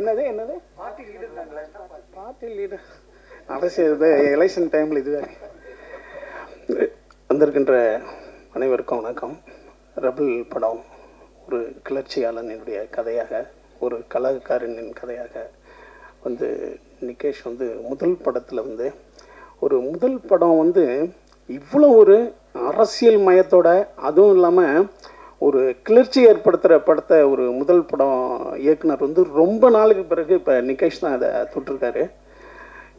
என்னது என்னது? Party leader அரசியல் எலெக்ஷன் டைமில் இதுவே வந்திருக்கின்ற அனைவருக்கும் வணக்கம். ரபுல் படம் ஒரு கிளர்ச்சியாளனுடைய கதையாக ஒரு கலாக்காரனின் கதையாக வந்து நிகேஷ் வந்து முதல் படத்தில் வந்து ஒரு முதல் படம் வந்து இவ்வளோ ஒரு அரசியல் மயத்தோட அதுவும் இல்லாமல் ஒரு கிளர்ச்சி ஏற்படுத்துகிற படத்தை ஒரு முதல் படம் இயக்குனர் வந்து ரொம்ப நாளுக்கு பிறகு இப்போ நிகேஷ் தான் அதை தொட்டிருக்காரு.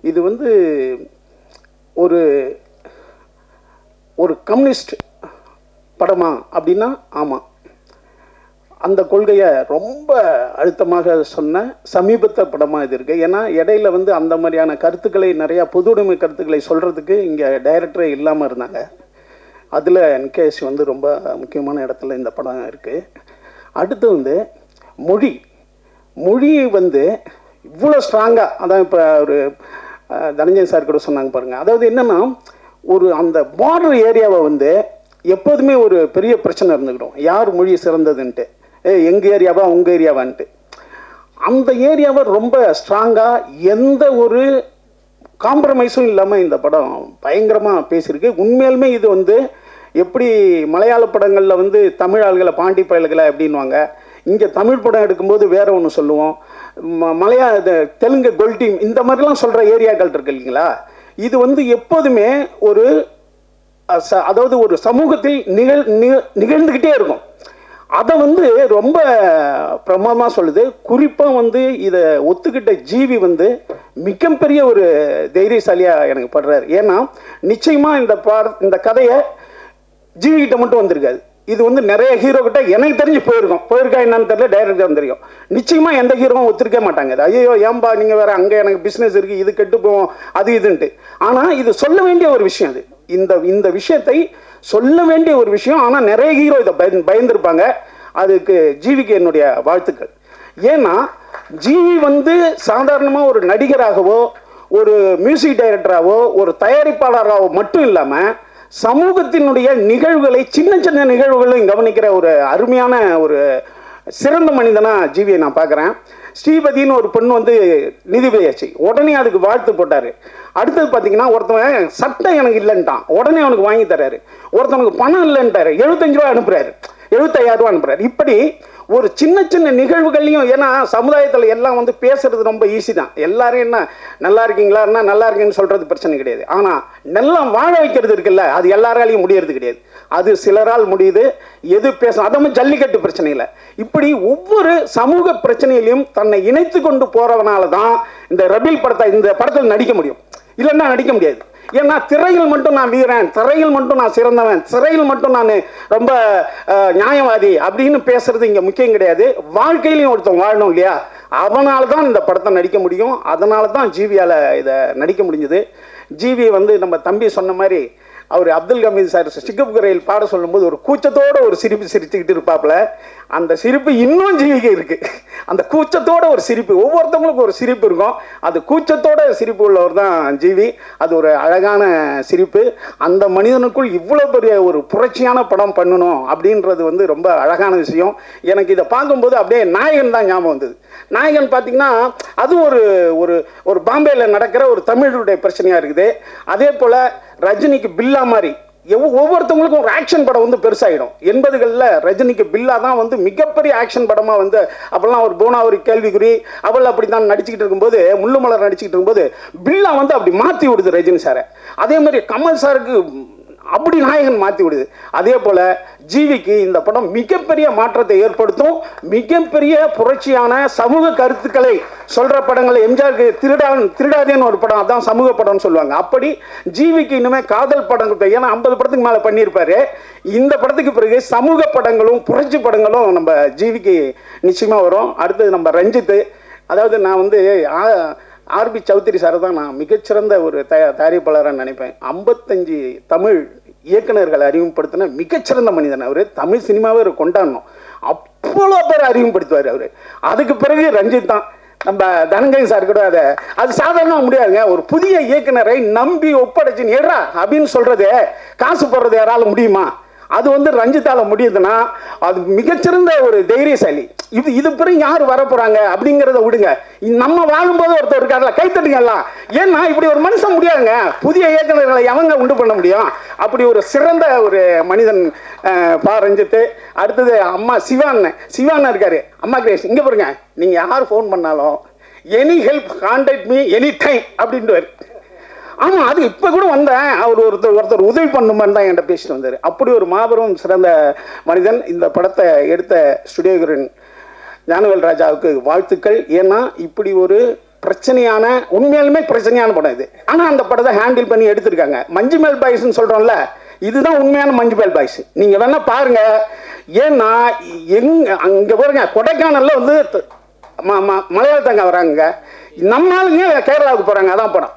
இது வந்து ஒரு ஒரு கம்யூனிஸ்ட் படமா அப்படின்னா ஆமாம் அந்த கொள்கையை ரொம்ப அழுத்தமாக சொன்ன சமீபத்த படமாக இது இருக்குது ஏன்னா இடையில வந்து அந்த மாதிரியான கருத்துக்களை நிறையா பொதுவுடைமை கருத்துக்களை சொல்கிறதுக்கு இங்கே டைரக்டரே இல்லாமல் இருந்தாங்க. அதில் என்கேஎஸ் வந்து ரொம்ப முக்கியமான இடத்துல இந்த படம் இருக்குது அடுத்து வந்து மொழி. மொழி வந்து இவ்வளோ ஸ்ட்ராங்காக அதான் இப்போ ஒரு தனஞ்சன் தனஞ்சய் சார் கூட சொன்னாங்க பாருங்கள் அதாவது என்னென்னா ஒரு அந்த பார்டர் ஏரியாவை வந்து எப்போதுமே ஒரு பெரிய பிரச்சனை இருந்துக்கிடும் யார் மொழி சிறந்ததுன்ட்டு. ஏ எங்கள் ஏரியாவா உங்கள் ஏரியாவான்ட்டு அந்த ஏரியாவை ரொம்ப ஸ்ட்ராங்காக எந்த ஒரு காம்ப்ரமைஸும் இல்லாமல் இந்த படம் பயங்கரமாக பேசியிருக்கு. உண்மையிலுமே இது வந்து எப்படி மலையாள படங்களில் வந்து தமிழ் ஆள்களை பாண்டி பயல்களை அப்படின்வாங்க இங்கே தமிழ் படம் எடுக்கும்போது வேற ஒன்று சொல்லுவோம். ம- மலையா தெலுங்கு கொல்டீம் இந்த மாதிரிலாம் சொல்கிற ஏரியாக்கள் இருக்கு இல்லைங்களா? இது வந்து எப்போதுமே ஒரு ச- அதாவது ஒரு சமூகத்தில் நிகழ் நிக- நிகழ்ந்துக்கிட்டே இருக்கும். அதை வந்து ரொம்ப பிரமாதமாக சொல்லுது. குறிப்பாக வந்து இதை ஒத்துக்கிட்ட ஜீவி வந்து மிகப்பெரிய ஒரு தைரியசாலியாக எனக்கு படுறாரு. ஏன்னா நிச்சயமாக இந்த பாட இந்த கதையை ஜீவி கிட்ட மட்டும் வந்திருக்காது. இது வந்து நிறைய ஹீரோ கிட்ட எனக்கு தெரிஞ்சு போயிருக்கோம். போயிருக்கா என்னன்னு தெரியல டைரக்டர் தெரியும் நிச்சயமா எந்த ஹீரோவும் ஒத்துருக்க மாட்டாங்க. அது ஐயோ ஏன்பா நீங்க வேற அங்க எனக்கு பிசினஸ் இருக்கு இது கெட்டு போவோம் அது இதுன்ட்டு. ஆனா இது சொல்ல வேண்டிய ஒரு விஷயம் அது. இந்த இந்த விஷயத்தை சொல்ல வேண்டிய ஒரு விஷயம். ஆனா நிறைய ஹீரோ இதை பயந்து பயந்துருப்பாங்க. அதுக்கு ஜீவிக்கு என்னுடைய வாழ்த்துக்கள். ஏன்னா ஜிவி வந்து சாதாரணமாக ஒரு நடிகராகவோ ஒரு மியூசிக் டைரக்டராகவோ ஒரு தயாரிப்பாளராகவோ மட்டும் இல்லாமல் சமூகத்தினுடைய நிகழ்வுகளை சின்ன சின்ன நிகழ்வுகளையும் கவனிக்கிற ஒரு அருமையான ஒரு சிறந்த மனிதனா ஜீவியை நான் பார்க்குறேன். ஸ்ரீபதினு ஒரு பெண் வந்து நீதிபதியாச்சு உடனே அதுக்கு வாழ்த்து போட்டார். அடுத்தது பார்த்தீங்கன்னா ஒருத்தவன் சட்டம் எனக்கு இல்லைன்ட்டான். உடனே அவனுக்கு வாங்கி தராரு ஒருத்தவனுக்கு பணம் இல்லைன்ட்டாரு. எழுபத்தஞ்சு ரூபா அனுப்புறாரு. எழுபத்தாயிரம் ரூபா அனுப்புறாரு. இப்படி ஒரு சின்ன சின்ன நிகழ்வுகள்லையும் ஏன்னா சமுதாயத்தில் எல்லாம் வந்து பேசுறது ரொம்ப ஈஸி தான். எல்லாரும் என்ன நல்லா இருக்கீங்களா என்ன நல்லா இருக்கீங்கன்னு சொல்றது பிரச்சனை கிடையாது. ஆனால் நல்லா வாழ வைக்கிறது இருக்குல்ல அது எல்லாராலையும் முடியறது கிடையாது. அது சிலரால் முடியுது எது பேச அதமும் ஜல்லிக்கட்டு பிரச்சனை இல்லை. இப்படி ஒவ்வொரு சமூக பிரச்சனையிலையும் தன்னை இணைத்து கொண்டு போறவனால தான் இந்த ரபில் படத்தை இந்த படத்தில் நடிக்க முடியும். இல்லைன்னா நடிக்க முடியாது. ஏன்னா திரையில் மட்டும் நான் வீரன் திரையில் மட்டும் நான் சிறந்தவன் திரையில் மட்டும் நான் ரொம்ப நியாயவாதி அப்படின்னு பேசுறது இங்கே முக்கியம் கிடையாது. வாழ்க்கையிலையும் ஒருத்தன் வாழணும் இல்லையா? அவனால தான் இந்த படத்தை நடிக்க முடியும். அதனால தான் ஜீவியால் இதை நடிக்க முடிஞ்சது. ஜீவி வந்து நம்ம தம்பி சொன்ன மாதிரி அவர் அப்துல் கமீத் சார் சிங்கப்புக்குறையில் பாட சொல்லும்போது ஒரு கூச்சத்தோடு ஒரு சிரிப்பு சிரிச்சுக்கிட்டு இருப்பாப்புல. அந்த சிரிப்பு இன்னும் ஜீவிக்கு இருக்குது அந்த கூச்சத்தோட ஒரு சிரிப்பு. ஒவ்வொருத்தவங்களுக்கும் ஒரு சிரிப்பு இருக்கும். அது கூச்சத்தோட சிரிப்பு உள்ளவர் தான் ஜீவி. அது ஒரு அழகான சிரிப்பு. அந்த மனிதனுக்குள் இவ்வளோ பெரிய ஒரு புரட்சியான படம் பண்ணணும் அப்படின்றது வந்து ரொம்ப அழகான விஷயம். எனக்கு இதை பார்க்கும்போது அப்படியே நாயகன் தான் ஞாபகம் வந்தது. நாயகன் பார்த்தீங்கன்னா அது ஒரு ஒரு ஒரு பாம்பேயில் நடக்கிற ஒரு தமிழுடைய பிரச்சனையாக இருக்குது. அதே போல் ரஜினிக்கு பில்லா மாதிரி. எவ்வ- ஒவ்வொருத்தவங்களுக்கும் ஒரு ஆக்ஷன் படம் வந்து பெருசாகிடும் எண்பதுகளில் ரஜினிக்கு பில்லா தான் வந்து மிகப்பெரிய ஆக்ஷன் படமாக வந்து அப்போல்லாம் ஒரு போனா ஒரு கேள்விக்குறி அவள் அப்படி தான் நடிச்சுக்கிட்டு இருக்கும்போது முள்ளுமலர் நடிச்சுக்கிட்டு இருக்கும்போது பில்லா வந்து அப்படி மாற்றி விடுது ரஜினி சாரை. அதே மாதிரி கமல் சாருக்கு அப்படி நாயகன் மாற்றி விடுது. அதே போல் ஜீவிக்கு இந்த படம் மிகப்பெரிய மாற்றத்தை ஏற்படுத்தும். மிகப்பெரிய புரட்சியான சமூக கருத்துக்களை சொல்கிற படங்களை எம்ஜிஆருக்கு திருடா திருடாதேன்னு ஒரு படம் அதான் சமூக படம்னு சொல்லுவாங்க. அப்படி ஜீவிக்கு இனிமேல் காதல் படம் ஏன்னா ஐம்பது படத்துக்கு மேலே பண்ணியிருப்பாரு. இந்த படத்துக்கு பிறகு சமூக படங்களும் புரட்சி படங்களும் நம்ம ஜீவிக்கு நிச்சயமாக வரும். அடுத்தது நம்ம ரஞ்சித்து அதாவது நான் வந்து ஆர்பி சௌத்ரி சார் தான் நான் மிகச்சிறந்த ஒரு தயா தயாரிப்பாளராக நினைப்பேன். ஐம்பத்தஞ்சு தமிழ் இயக்குனர்களை அறிமுகப்படுத்தின மிகச்சிறந்த மனிதன் அவர். தமிழ் சினிமாவை அவர் கொண்டாடணும். அவ்வளோ பேர் அறிமுகப்படுத்துவார் அவர். அதுக்கு பிறகு ரஞ்சித் தான். நம்ம தனங்கை சார் கூட அதை அது சாதாரணமாக முடியாதுங்க. ஒரு புதிய இயக்குனரை நம்பி ஒப்படைச்சு ஏறா அப்படின்னு சொல்கிறது காசு போடுறது யாரால முடியுமா? அது வந்து ரஞ்சித்தால முடியுதுன்னா அது மிகச்சிறந்த ஒரு தைரியசாலி. இது இது பிறகு யார் வரப்போறாங்க அப்படிங்கிறத விடுங்க. நம்ம வாழும்போது ஒருத்தர் இருக்காருல கைத்தட்டுங்கல்லாம் ஏன்னா இப்படி ஒரு மனுஷன் முடியாதுங்க. புதிய இயக்குநர்களை எவங்க உண்டு பண்ண முடியும்? அப்படி ஒரு சிறந்த ஒரு மனிதன் பா ரஞ்சித்து அடுத்தது அம்மா சிவான் சிவான் இருக்காரு. அம்மா கிரேஷ் இங்க பாருங்க. நீங்க யார் ஃபோன் பண்ணாலும் any help contact me any time அப்படின்ட்டு ஆமாம் அது இப்போ கூட வந்தேன். அவர் ஒருத்தர் ஒருத்தர் உதவி பண்ணுமான்னு தான் என்கிட்ட பேசிட்டு வந்தார். அப்படி ஒரு மாபெரும் சிறந்த மனிதன் இந்த படத்தை எடுத்த ஸ்டுடியோகரன் ஞானவேல் ராஜாவுக்கு வாழ்த்துக்கள். ஏன்னா இப்படி ஒரு பிரச்சனையான உண்மையாலுமே பிரச்சனையான படம் இது. ஆனால் அந்த படத்தை ஹேண்டில் பண்ணி எடுத்திருக்காங்க. மஞ்சுமேல் பாய்ஸ்ன்னு சொல்கிறோம்ல இதுதான் உண்மையான மஞ்சுமேல் பாய்ஸ் நீங்கள் வேணால் பாருங்கள் ஏன்னா எங் அங்கே பாருங்க கொடைக்கானலில் வந்து மலையாளத்தங்க வராங்க. நம்ம ஆளுங்க கேரளாவுக்கு போகிறாங்க அதான் படம்.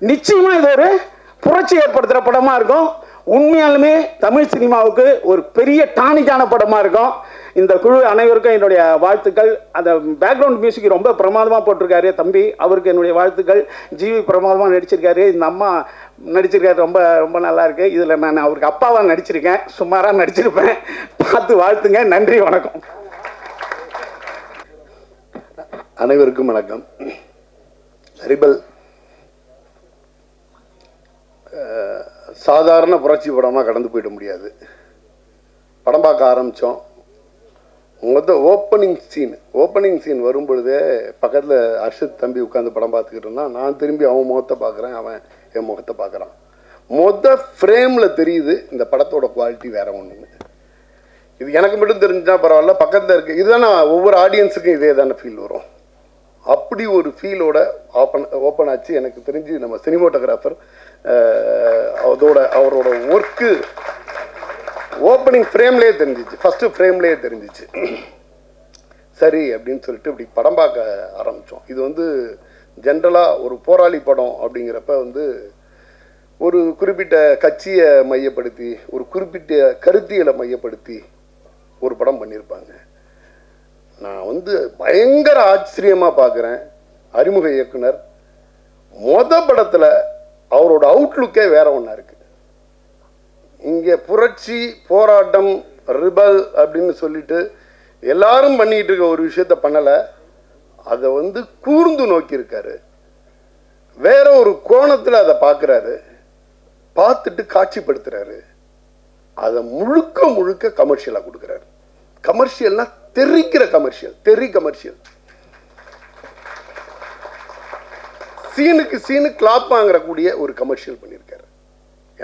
நிச்சயமா இது ஒரு புரட்சி ஏற்படுத்துகிற படமா இருக்கும். உண்மையாலுமே தமிழ் சினிமாவுக்கு ஒரு பெரிய டானிக்கான படமா இருக்கும். இந்த குழு அனைவருக்கும் என்னுடைய வாழ்த்துக்கள். அந்த பேக்ரவுண்ட் மியூசிக் ரொம்ப பிரமாதமாக போட்டிருக்காரு தம்பி. அவருக்கு என்னுடைய வாழ்த்துக்கள். ஜிவி பிரமாதமாக நடிச்சிருக்காரு. இந்த அம்மா நடிச்சிருக்காரு. ரொம்ப ரொம்ப நல்லா இருக்கு. இதில் நான் அவருக்கு அப்பாவாக நடிச்சிருக்கேன். சுமாராக நடிச்சிருப்பேன். பார்த்து வாழ்த்துங்க. நன்றி வணக்கம். அனைவருக்கும் வணக்கம். ஹரிபல் சாதாரண புரட்சி படமாக கடந்து போயிட முடியாது. படம் பார்க்க ஆரம்பித்தோம் மொத்த ஓப்பனிங் சீன் ஓப்பனிங் சீன் வரும்பொழுதே பக்கத்தில் அர்ஷத் தம்பி உட்காந்து படம் பார்த்துக்கிட்டு இருந்தான். நான் திரும்பி அவன் முகத்தை பார்க்குறேன். அவன் என் முகத்தை பார்க்குறான். மொத்த ஃப்ரேமில் தெரியுது இந்த படத்தோட குவாலிட்டி வேற ஒன்றுன்னு இது எனக்கு மட்டும் தெரிஞ்சால் பரவாயில்ல. பக்கத்தில் இருக்கு. இதுதானே? ஒவ்வொரு ஆடியன்ஸுக்கும் இதே தானே ஃபீல் வரும். அப்படி ஒரு ஃபீலோட ஓப்பன் ஓப்பன் ஆச்சு. எனக்கு தெரிஞ்சு நம்ம சினிமோட்டோகிராஃபர் அதோட அவரோட ஒர்க்கு ஓப்பனிங் ஃப்ரேம்லேயே தெரிஞ்சிச்சு. ஃபஸ்ட்டு ஃப்ரேம்லேயே தெரிஞ்சிச்சு. சரி அப்படின்னு சொல்லிட்டு இப்படி படம் பார்க்க ஆரம்பித்தோம் இது வந்து ஜென்ரலாக ஒரு போராளி படம் அப்படிங்கிறப்ப வந்து ஒரு குறிப்பிட்ட கட்சியை மையப்படுத்தி ஒரு குறிப்பிட்ட கருத்தியலை மையப்படுத்தி ஒரு படம் பண்ணியிருப்பாங்க. நான் வந்து பயங்கர ஆச்சரியமாக பார்க்குறேன். அறிமுக இயக்குனர் மொத படத்தில் அவரோட அவுட்லுக்கே வேற ஒன்றா இருக்கு. இங்கே புரட்சி போராட்டம் ரிபல் அப்படின்னு சொல்லிட்டு எல்லாரும் பண்ணிட்டு இருக்க ஒரு விஷயத்த பண்ணலை. அதை வந்து கூர்ந்து நோக்கியிருக்காரு. வேற ஒரு கோணத்தில் அதை பார்க்குறாரு. பார்த்துட்டு காட்சிப்படுத்துறாரு. அதை முழுக்க முழுக்க கமர்ஷியலாக கொடுக்குறாரு. கமர்ஷியல்னால் தெரிக்கிற கமர்ஷியல் தெரி கமர்ஷியல் சீனுக்கு சீனு கிளாப் வாங்குறக்கூடிய ஒரு கமர்ஷியல் பண்ணியிருக்காரு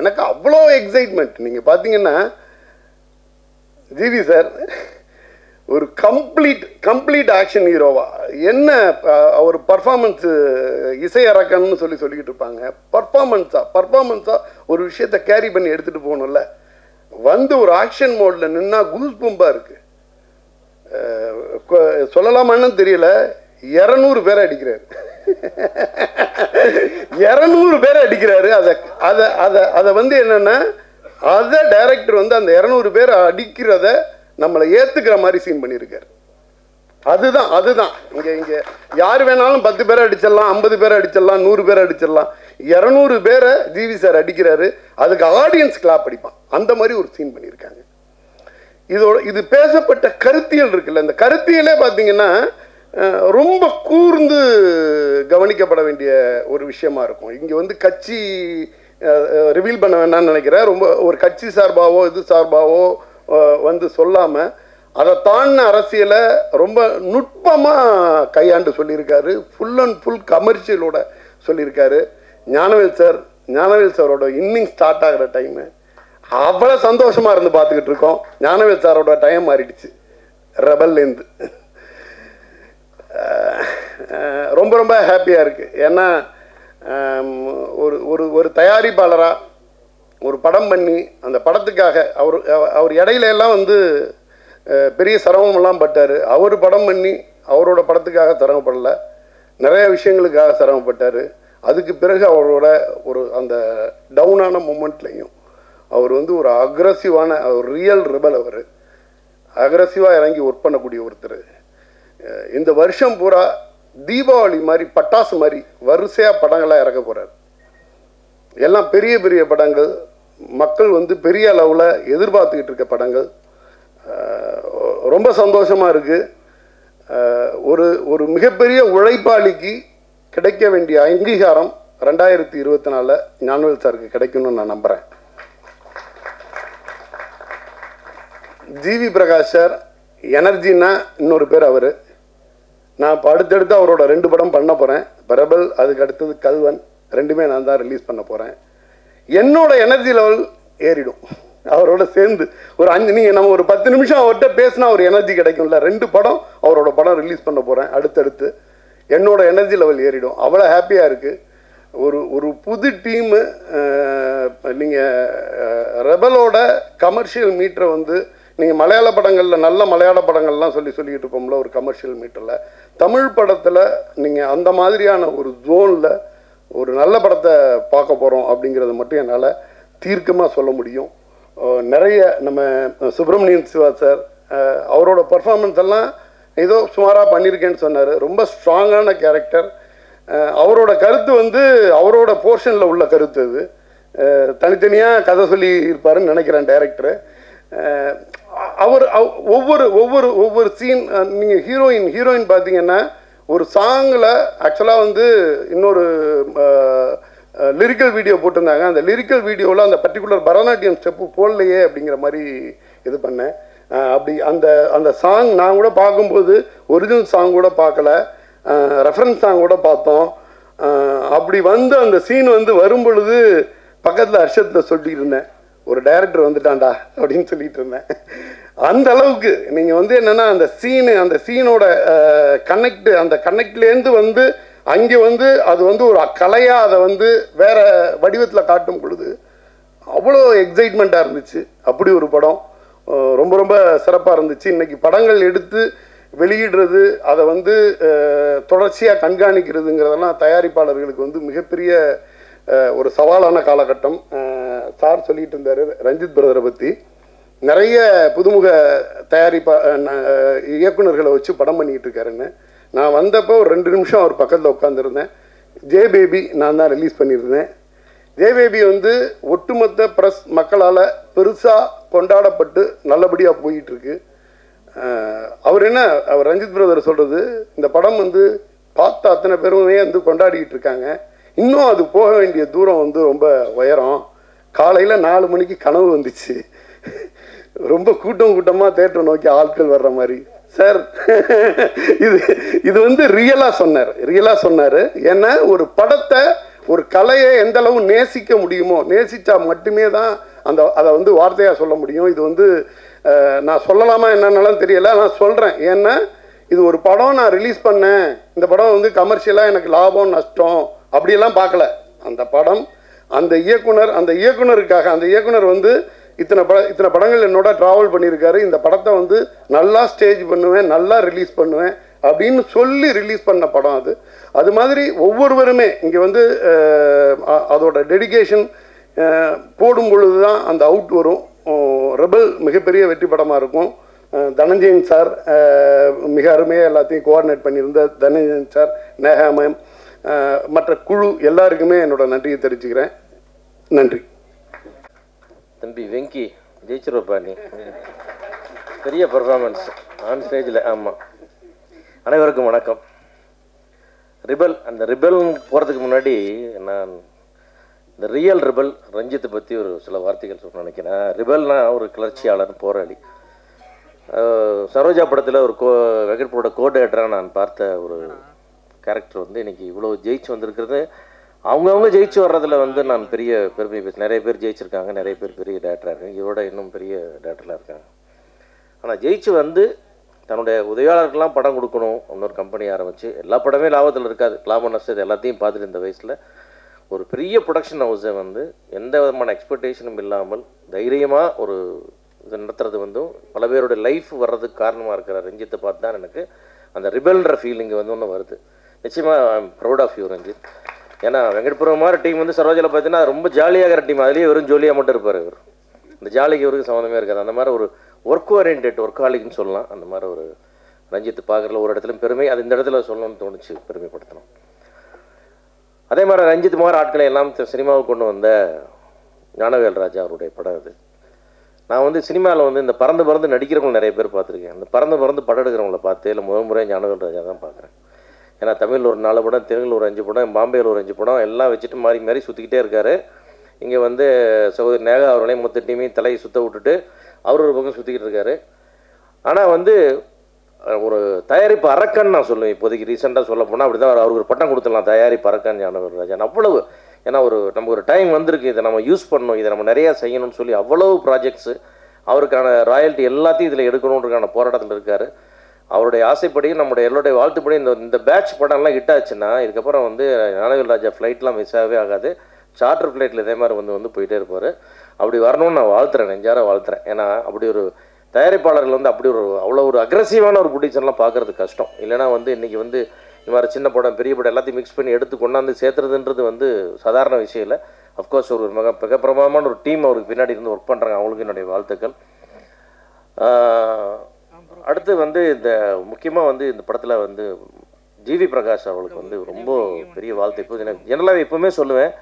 எனக்கு அவ்வளோ எக்ஸைட்மெண்ட் நீங்கள் பார்த்தீங்கன்னா ஜிவி சார் ஒரு கம்ப்ளீட் கம்ப்ளீட் ஆக்ஷன் ஹீரோவா என்ன அவர் பர்ஃபார்மன்ஸு இசையரக்கன்னு சொல்லி சொல்லிக்கிட்டு இருப்பாங்க. பர்ஃபார்மன்ஸாக பர்ஃபார்மன்ஸாக ஒரு விஷயத்தை கேரி பண்ணி எடுத்துகிட்டு போகணும்ல. வந்து ஒரு ஆக்ஷன் மோடில் நின்னா கூஸ் பம்பாக இருக்கு. சொல்லலாமான்னு தெரியல. இரநூறு பேரை அடிக்கிறார். இரநூறு பேர் அடிக்கிறாரு. அதை அதை அதை அதை வந்து என்னன்னா அதை டைரக்டர் வந்து அந்த இரநூறு பேர் அடிக்கிறத நம்மளை ஏத்துக்கிற மாதிரி சீன் பண்ணியிருக்காரு. அதுதான் அதுதான். இங்க இங்க யார் வேணாலும் பத்து பேரை அடிச்சிடலாம் ஐம்பது பேரை அடிச்சிடலாம் நூறு பேரை அடிச்சிடலாம். இரநூறு பேரை ஜிவி சார் அடிக்கிறாரு. அதுக்கு ஆடியன்ஸ் கிளாப் அடிப்பான். அந்த மாதிரி ஒரு சீன் பண்ணியிருக்காங்க. இதோட இது பேசப்பட்ட கருத்தியல் இருக்குல்ல இந்த கருத்தியலே பார்த்தீங்கன்னா ரொம்ப கூர்ந்து கவனிக்கப்பட வேண்டிய ஒரு விஷயமா இருக்கும். இங்கே வந்து கட்சி ரிவீல் பண்ண வேண்டாம்னு நினைக்கிறேன். ரொம்ப ஒரு கட்சி சார்பாவோ இது சார்பாவோ வந்து சொல்லாமல் அதை தாண்டின அரசியலை ரொம்ப நுட்பமாக கையாண்டு சொல்லியிருக்காரு. ஃபுல் அண்ட் ஃபுல் கமர்ஷியலோட சொல்லியிருக்காரு. ஞானவேல் சார் ஞானவேல் சாரோட இன்னிங் ஸ்டார்ட் ஆகிற டைமு அவ்வளோ சந்தோஷமாக இருந்து பார்த்துக்கிட்டு இருக்கோம். ஞானவேல் சாரோட டைம் மாறிடுச்சு. ரெபல்லேருந்து ரொம்ப ரொம்ப ஹாப்பியாக இருக்குது ஏன்னா ஒரு ஒரு ஒரு தயாரிப்பாளராக ஒரு படம் பண்ணி அந்த படத்துக்காக அவர் அவர் இடையில எல்லாம் வந்து பெரிய சிரமமெல்லாம் பட்டார். அவர் படம் பண்ணி அவரோட படத்துக்காக சிரமப்படல. நிறைய விஷயங்களுக்காக சிரமப்பட்டார். அதுக்கு பிறகு அவரோட ஒரு அந்த டவுனான மூமெண்ட்லையும் அவர் வந்து ஒரு அக்ரஸிவான ஒரு ரியல் ரிபல் அவர். அக்ரஸிவாக இறங்கி ஒர்க் பண்ணக்கூடிய ஒருத்தர். இந்த வருஷம் பூரா தீபாவளி மாதிரி பட்டாசு மாதிரி வரிசையாக படங்களாக இறக்க போகிறார் எல்லாம் பெரிய பெரிய படங்கள். மக்கள் வந்து பெரிய அளவில் எதிர்பார்த்துக்கிட்டு இருக்க படங்கள். ரொம்ப சந்தோஷமாக இருக்குது ஒரு ஒரு மிகப்பெரிய உழைப்பாளிக்கு கிடைக்க வேண்டிய அங்கீகாரம் ரெண்டாயிரத்தி இருபத்தி நாலில் ஞானவேல் சாருக்கு கிடைக்கணும்னு நான் நம்புகிறேன் ஜிவி பிரகாஷ் சார் எனர்ஜின்னா இன்னொரு பேர் அவர். நான் இப்போ அடுத்தடுத்து அவரோட ரெண்டு படம் பண்ண போகிறேன் பிரபல் அதுக்கு அடுத்தது கல்வன். ரெண்டுமே நான் தான் ரிலீஸ் பண்ண போகிறேன் என்னோட எனர்ஜி லெவல் ஏறிடும். அவரோட சேர்ந்து ஒரு அஞ்சு நீங்கள் நம்ம ஒரு பத்து நிமிஷம் அவர்கிட்ட பேசினா ஒரு எனர்ஜி கிடைக்கும்ல. ரெண்டு படம் அவரோட படம் ரிலீஸ் பண்ண போகிறேன் அடுத்தடுத்து. என்னோட எனர்ஜி லெவல் ஏறிடும். அவ்வளோ ஹாப்பியாக இருக்குது ஒரு ஒரு புது டீமு நீங்கள் ரெபலோட கமர்ஷியல் மீட்டரை வந்து நீங்கள் மலையாள படங்களில் நல்ல மலையாள படங்கள்லாம் சொல்லி சொல்லிக்கிட்டு இருப்போம்ல ஒரு கமர்ஷியல் மீட்டரில் தமிழ் படத்தில் நீங்கள் அந்த மாதிரியான ஒரு ஜோனில் ஒரு நல்ல படத்தை பார்க்க போகிறோம் அப்படிங்கிறத மட்டும் என்னால் தீர்க்கமாக சொல்ல முடியும். நிறைய நம்ம சுப்பிரமணியன் சிவா சார் அவரோட பர்ஃபார்மன்ஸ் எல்லாம் ஏதோ சுமாராக பண்ணியிருக்கேன்னு சொன்னார். ரொம்ப ஸ்ட்ராங்கான கேரக்டர் அவரோட கருத்து வந்து அவரோட போர்ஷனில் உள்ள கருத்து அது. தனித்தனியாக கதை சொல்லி இருப்பாருன்னு நினைக்கிறேன் டைரக்டரு அவர் அவ்- ஒவ்வொரு ஒவ்வொரு ஒவ்வொரு சீன் நீங்கள் ஹீரோயின் ஹீரோயின் பார்த்தீங்கன்னா ஒரு சாங்கில் ஆக்சுவலாக வந்து இன்னொரு லிரிக்கல் வீடியோ போட்டிருந்தாங்க. அந்த லிரிக்கல் வீடியோவில் அந்த பர்டிகுலர் பரதநாட்டியம் ஸ்டெப்பு போடலையே அப்படிங்கிற மாதிரி இது பண்ணேன். அப்படி அந்த அந்த சாங் நான் கூட பார்க்கும்போது ஒரிஜினல் சாங் கூட பார்க்கல. ரெஃபரன்ஸ் சாங் கூட பார்த்தோம். அப்படி வந்து அந்த சீன் வந்து வரும் பொழுது பக்கத்தில் அர்ஷத்தில் சொல்லியிருந்தேன் ஒரு டைரக்டர் வந்துட்டான்டா அப்படின்னு சொல்லிட்டு இருந்தேன். அந்த அளவுக்கு நீங்கள் வந்து என்னென்னா அந்த சீனு அந்த சீனோட கனெக்ட் அந்த கனெக்ட்லேருந்து வந்து அங்கே வந்து அது வந்து ஒரு கலையாக அதை வந்து வேற வடிவத்தில் காட்டும் பொழுது அவ்வளோ எக்ஸைட்மெண்ட்டாக இருந்துச்சு. அப்படி ஒரு படம் ரொம்ப ரொம்ப சிறப்பாக இருந்துச்சு. இன்னைக்கு படங்கள் எடுத்து வெளியிடுறது அதை வந்து தொடர்ச்சியாக கண்காணிக்கிறதுங்கிறதெல்லாம் தயாரிப்பாளர்களுக்கு வந்து மிகப்பெரிய ஒரு சவாலான காலகட்டம். சார் சொல்லிட்டு இருந்தார் ரஞ்சித் பிரதரை பற்றி நிறைய புதுமுக தயாரிப்பா இயக்குநர்களை இயக்குனர்களை வச்சு படம் பண்ணிக்கிட்டு இருக்காருன்னு. நான் வந்தப்போ ஒரு ரெண்டு நிமிஷம் அவர் பக்கத்தில் உட்காந்துருந்தேன் ஜே பேபி நான் தான் ரிலீஸ் பண்ணியிருந்தேன். ஜே பேபி வந்து ஒட்டுமொத்த ப்ரெஸ் மக்களால் பெருசாக கொண்டாடப்பட்டு நல்லபடியாக போயிட்டுருக்கு அவர் என்ன அவர் ரஞ்சித் பிரதர் சொல்கிறது இந்த படம் வந்து பார்த்த அத்தனை பேருமே வந்து கொண்டாடிக்கிட்டு இருக்காங்க. இன்னும் அது போக வேண்டிய தூரம் வந்து ரொம்ப உயரம். காலையில் நாலு மணிக்கு கனவு வந்துச்சு. ரொம்ப கூட்டம் கூட்டமாக தேட்டரை நோக்கி ஆட்கள் வர்ற மாதிரி. சார் இது இது வந்து ரியலாக சொன்னார். ரியலாக சொன்னார். ஏன்னா ஒரு படத்தை ஒரு கலையை எந்த அளவு நேசிக்க முடியுமோ நேசித்தா மட்டுமே தான் அந்த அதை வந்து வார்த்தையாக சொல்ல முடியும். இது வந்து நான் சொல்லலாமா என்னன்னாலும் தெரியல. நான் சொல்கிறேன் ஏன்னா இது ஒரு படம் நான் ரிலீஸ் பண்ணேன். இந்த படம் வந்து கமர்ஷியலாக எனக்கு லாபம் நஷ்டம். அப்படியெல்லாம் பார்க்கல. அந்த படம் அந்த இயக்குனர் அந்த இயக்குனருக்காக அந்த இயக்குனர் வந்து இத்தனை பட இத்தனை படங்கள் என்னோட ட்ராவல் பண்ணியிருக்காரு. இந்த படத்தை வந்து நல்லா ஸ்டேஜ் பண்ணுவேன் நல்லா ரிலீஸ் பண்ணுவேன் அப்படின்னு சொல்லி ரிலீஸ் பண்ண படம் அது. அது மாதிரி ஒவ்வொருவருமே இங்கே வந்து அதோட டெடிகேஷன் போடும் பொழுது தான் அந்த அவுட் வரும். ரெபல் மிகப்பெரிய வெற்றி படமாக இருக்கும். தனஞ்சயன் சார் மிக அருமையாக எல்லாத்தையும் கோஆர்டினேட் பண்ணியிருந்த தனஞ்சயன் சார் நேஹா மேம் மற்ற குழு எல்லாருக்குமே என்னோட நன்றியை தெரிவிச்சுக்கிறேன். நன்றி. தம்பி வெங்கி ஜெயிச்சிருவப்பா நீ. பெரிய பர்ஃபார்மன்ஸ் ஆன் ஸ்டேஜில் ஆமாம் அனைவருக்கும் வணக்கம். ரிபல் அந்த ரிபல் போகிறதுக்கு முன்னாடி நான் இந்த ரியல் ரிபல் ரஞ்சித்தை பற்றி ஒரு சில வார்த்தைகள் சொல்ல நினைக்கிறேன். ரிபல்னா ஒரு கிளர்ச்சியாளர் போராளி சரோஜா படத்தில் ஒரு கோ வெங்கட்போட கோடேட்டராக நான் பார்த்த ஒரு கேரக்டர் வந்து இன்னைக்கு இவ்வளோ ஜெயிச்சு வந்திருக்கிறது. அவங்கவுங்க ஜெயிச்சு வர்றதுல வந்து நான் பெரிய பெருமை பேச நிறைய பேர் ஜெயிச்சிருக்காங்க நிறைய பேர் பெரிய டேரக்டராக இருக்காங்க இதோட இன்னும் பெரிய டேரக்டராக இருக்காங்க. ஆனால் ஜெயிச்சு வந்து தன்னுடைய உதவியாளருக்கெல்லாம் படம் கொடுக்கணும் இன்னொரு கம்பெனி ஆரம்பித்து எல்லா படமே லாபத்தில் இருக்காது. லாபம் நஷ்டம் எல்லாத்தையும் பார்த்துட்டு இந்த வயசில் ஒரு பெரிய ப்ரொடக்ஷன் ஹவுஸை வந்து எந்த விதமான எக்ஸ்பெக்டேஷனும் இல்லாமல் தைரியமாக ஒரு இது நடத்துறது வந்து பல பேருடைய லைஃப் வர்றதுக்கு காரணமாக இருக்கிற ரஞ்சித்தை பார்த்து தான் எனக்கு அந்த ரிபல்ன்ற ஃபீலிங் வந்து ஒன்று வருது. நிச்சயமாக ப்ரௌட் ஆஃப் யூ ரஞ்சித். ஏன்னா வெங்கட்புரம் மாதிரி டீம் வந்து சரோஜில் பார்த்தீங்கன்னா ரொம்ப ஜாலியாகிற டீம் அதுலேயே வெறும் ஜோலியாக மட்டும் இருப்பார் இவர். இந்த ஜாலிக்கு இவருக்கு சம்மந்தமே இருக்காது. அந்த மாதிரி ஒரு ஒர்க் ஓரியன்ட் ஒர்க் ஹாலிக்னு சொல்லலாம். அந்த மாதிரி ஒரு ரஞ்சித் பார்க்குறதுல ஒரு இடத்துல பெருமை. அது இந்த இடத்துல சொல்லணும்னு தோணுச்சு பெருமைப்படுத்தணும். அதே மாதிரி ரஞ்சித் மாதிரி ஆட்களை எல்லாம் சினிமாவுக்கு கொண்டு வந்த ஞானவேல் ராஜா அவருடைய படம் அது. நான் வந்து சினிமாவில் வந்து இந்த பறந்து பறந்து நடிக்கிறவங்க நிறைய பேர் பார்த்துருக்கேன். இந்த பறந்து பறந்து படம் எடுக்கிறவங்கள பார்த்து இல்லை முதல் முறை ஞானவேல் ராஜா தான் பார்க்குறேன். ஏன்னா தமிழில் ஒரு நாலு படம் தெலுங்கில் ஒரு அஞ்சு படம் பாம்பேயில் ஒரு அஞ்சு படம் எல்லாம் வச்சுட்டு மாறி மாறி சுற்றிக்கிட்டே இருக்காரு. இங்கே வந்து சகோதரி நேகா அவர்களையும் மொத்த டீமையும் தலையை சுத்த விட்டுட்டு அவர் ஒரு பக்கம் சுற்றிக்கிட்டு இருக்காரு. ஆனால் வந்து ஒரு தயாரிப்பு அரக்கன் நான் சொல்லுவேன். இப்போதைக்கு ரீசெண்டாக சொல்ல போனால் அப்படி தான் அவருக்கு ஒரு பட்டம் கொடுத்துடலாம். தயாரிப்பு அரக்கன் ஞானவர் ராஜன் அவ்வளவு ஏன்னா ஒரு நமக்கு ஒரு டைம் வந்திருக்கு. இதை நம்ம யூஸ் பண்ணணும். இதை நம்ம நிறையா செய்யணும்னு சொல்லி அவ்வளவு ப்ராஜெக்ட்ஸு அவருக்கான ராயல்ட்டி எல்லாத்தையும் இதில் எடுக்கணுன்றதுக்கான போராட்டத்தில் இருக்கார். அவருடைய ஆசைப்படி நம்முடைய எல்லோருடைய வாழ்த்துப்படி இந்த இந்த பேட்ச் படம்லாம் ஹிட் ஆச்சுன்னா இதுக்கப்புறம் வந்து ஞானவேல் ராஜா ஃப்ளைட்லாம் மிஸ் ஆகவே ஆகாது. சார்ட்டர் ஃப்ளைட்டில் இதே மாதிரி வந்து வந்து போயிட்டே இருப்பார். அப்படி வரணும்னு நான் வாழ்த்துறேன் நெஞ்சார வாழ்த்துறேன். ஏன்னா அப்படி ஒரு தயாரிப்பாளர்கள் வந்து அப்படி ஒரு அவ்வளோ ஒரு அக்ரஸிவான ஒரு ப்ரொடியூசர்லாம் பார்க்கறது கஷ்டம். இல்லைனா வந்து இன்றைக்கி வந்து இந்த மாதிரி சின்ன படம் பெரிய படம் எல்லாத்தையும் மிக்ஸ் பண்ணி எடுத்து கொண்டாந்து சேர்த்துறதுன்றது வந்து சாதாரண விஷயம் இல்லை. அஃப்கோர்ஸ் ஒரு மிக மிக பிரபலமான ஒரு டீம் அவருக்கு பின்னாடி இருந்து ஒர்க் பண்ணுறாங்க அவங்களுக்கு என்னுடைய வாழ்த்துக்கள். அடுத்து வந்து இந்த முக்கியமாக வந்து இந்த படத்தில் வந்து ஜிவி பிரகாஷ் அவளுக்கு வந்து ரொம்ப பெரிய வாழ்த்து. இப்போ ஜெனரலாக எப்பவுமே சொல்லுவேன்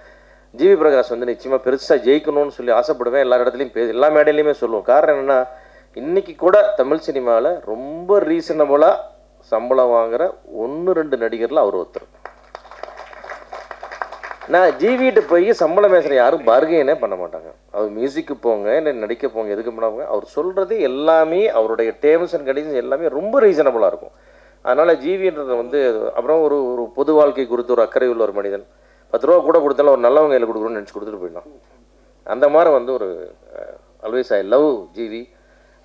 ஜிவி பிரகாஷ் வந்து நிச்சயமாக பெருசாக ஜெயிக்கணும்னு சொல்லி ஆசைப்படுவேன். எல்லா இடத்துலையும் பே எல்லா மேடையிலையுமே சொல்லுவோம். காரணம் என்னென்னா இன்னைக்கு கூட தமிழ் சினிமாவில் ரொம்ப ரீசனபுளாக சம்பளம் வாங்குற ஒன்று ரெண்டு நடிகரில் அவர் ஒருத்தர். நான் ஜிவிட்டு போய் சம்பளம் பேசுகிற யாரும் பார்கைனே பண்ண மாட்டாங்க. அவர் மியூசிக்கு போங்க இல்லை நடிக்க போங்க எதுக்கு போங்க அவர் சொல்கிறது எல்லாமே அவருடைய டேர்ம்ஸ் அண்ட் கண்டிஷன்ஸ் எல்லாமே ரொம்ப ரீசனபுளாக இருக்கும். அதனால் ஜிவின்றது வந்து அப்புறம் ஒரு ஒரு பொது வாழ்க்கை குறித்து ஒரு அக்கறை உள்ள ஒரு மனிதன். பத்து ரூபா கூட கொடுத்தாலும் ஒரு நல்லவங்க கையில் கொடுக்குறோன்னு நினச்சி கொடுத்துட்டு போயிடலாம். அந்த மாதிரி வந்து ஒரு ஆல்வேஸ் ஐ லவ் ஜிவி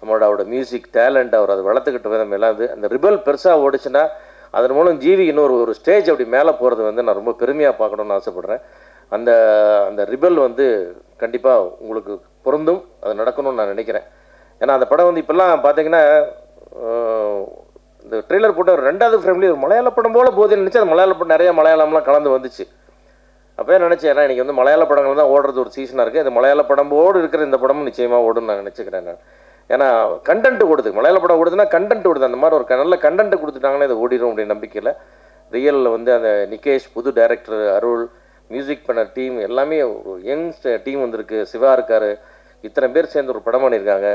நம்மளோட அவரோட மியூசிக் டேலண்ட் அவர் அதை வளர்த்துக்கிட்ட விதம் எல்லாம் அந்த ரிபல் பெருசாக ஓடிச்சுன்னா அதன் மூலம் ஜீவி இன்னொரு ஒரு ஸ்டேஜ் அப்படி மேலே போகிறது வந்து நான் ரொம்ப பெருமையாக பார்க்கணும்னு ஆசைப்பட்றேன். அந்த அந்த ரிபல் வந்து கண்டிப்பாக உங்களுக்கு பொருந்தும் அது நடக்கணும்னு நான் நினைக்கிறேன். ஏன்னா அந்த படம் வந்து இப்போல்லாம் பார்த்தீங்கன்னா இந்த ட்ரெய்லர் போட்ட ஒரு ரெண்டாவது ஃப்ரேம்லேயே ஒரு மலையாள படம் போல் போகுதுன்னு நினச்சி அது மலையாள படம் நிறைய மலையாளம்லாம் கலந்து வந்துச்சு. அப்போயே நினச்சேன் ஏன்னா இன்றைக்கி வந்து மலையாள படங்கள் தான் ஓடுறது ஒரு சீசனாக இருக்குது இந்த மலையாள படம்போடு இருக்கிற இந்த படமும் நிச்சயமாக ஓடும் நான் நினச்சிக்கிறேன் நான். ஏன்னா கண்டென்ட் கொடுத்து மலையாள படம் கொடுத்துன்னா கண்டென்ட் கொடுத்து அந்த மாதிரி ஒரு நல்ல கண்டென்ட் கொடுத்துட்டாங்கன்னா இது ஓடிடும் அப்படின்ற நம்பிக்கையில் ரியலில் வந்து அந்த நிகேஷ் புது டைரக்டர் அருள் மியூசிக் பண்ண டீம் எல்லாமே ஒரு யங் டீம் வந்திருக்கு. சிவா இருக்கார். இத்தனை பேர் சேர்ந்து ஒரு படம் பண்ணியிருக்காங்க.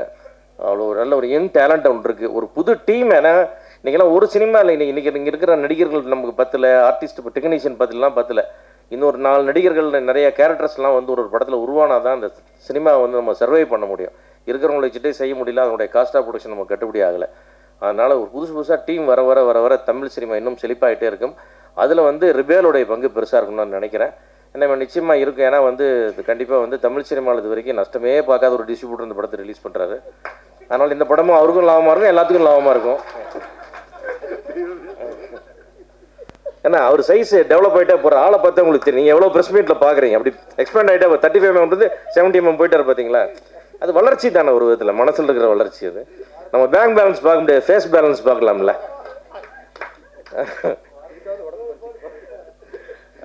அவ்வளோ ஒரு நல்ல ஒரு யங் டேலண்ட் ஒன்று இருக்குது ஒரு புது டீம் ஏன்னா இன்றைக்கெல்லாம் ஒரு சினிமா இல்லை. இன்னைக்கு இன்றைக்கி இங்கே இருக்கிற நடிகர்கள் நமக்கு பத்தில் ஆர்டிஸ்ட் இப்போ டெக்னீஷியன் பத்தலாம் பத்தல. இன்னொரு நாலு நடிகர்கள் நிறைய கேரக்டர்ஸ்லாம் வந்து ஒரு படத்தில் உருவானா தான் அந்த சினிமாவை வந்து நம்ம சர்வை பண்ண முடியும். இருக்கிறவங்களை வச்சுட்டே செய்ய முடியல அதனுடைய காஸ்ட் ஆஃப் ப்ரொடக்ஷன் நம்ம கட்டுப்படி ஆகலை. அதனால் ஒரு புதுசு புதுசாக டீம் வர வர வர வர தமிழ் சினிமா இன்னும் செழிப்பாகிட்டே இருக்கும். அதில் வந்து ரிபேலுடைய பங்கு பெருசாக இருக்கும்னு நான் நினைக்கிறேன். என்ன நிச்சயமாக இருக்கும். ஏன்னா வந்து கண்டிப்பாக வந்து தமிழ் சினிமாவில் இது வரைக்கும் நஷ்டமே பார்க்காத ஒரு டிஸ்ட்ரிபியூட்டர் இந்த படத்தை ரிலீஸ் பண்ணுறாரு அதனால் இந்த படமும் அவருக்கும் லாபமாக இருக்கும் எல்லாத்துக்கும் லாபமாக இருக்கும். ஏன்னா அவர் சைஸ் டெவலப் ஆகிட்டே போகிற ஆளை பார்த்து உங்களுக்கு தெரியும். நீங்கள் எவ்வளோ ப்ரெஸ் மீட்டில் பார்க்குறீங்க அப்படி எக்ஸ்பேண்ட் ஆகிட்டே தேர்ட்டி ஃபைவ் எம்எம் வந்து செவன்ட்டி எம்எம் போயிட்டார் பார்த்தீங்களா அது வளர்ச்சி தானே ஒரு விதத்தில் மனசில் இருக்கிற வளர்ச்சி அது. நம்ம பேங்க் பேலன்ஸ் பார்க்க முடியாது ஃபேஸ் பேலன்ஸ் பார்க்கலாம்ல.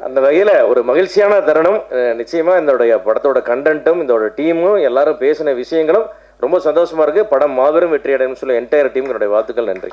அந்த வகையில் ஒரு மகிழ்ச்சியான தருணம் நிச்சயமாக நிச்சயமா இதோடைய படத்தோட கண்டென்ட்டும் இதோட டீமும் எல்லாரும் பேசின விஷயங்களும் ரொம்ப சந்தோஷமா இருக்கு. படம் மாபெரும் வெற்றி அடையும் சொல்லி என்டையர் டீம் என்னுடைய வாழ்த்துக்கள் நன்றி.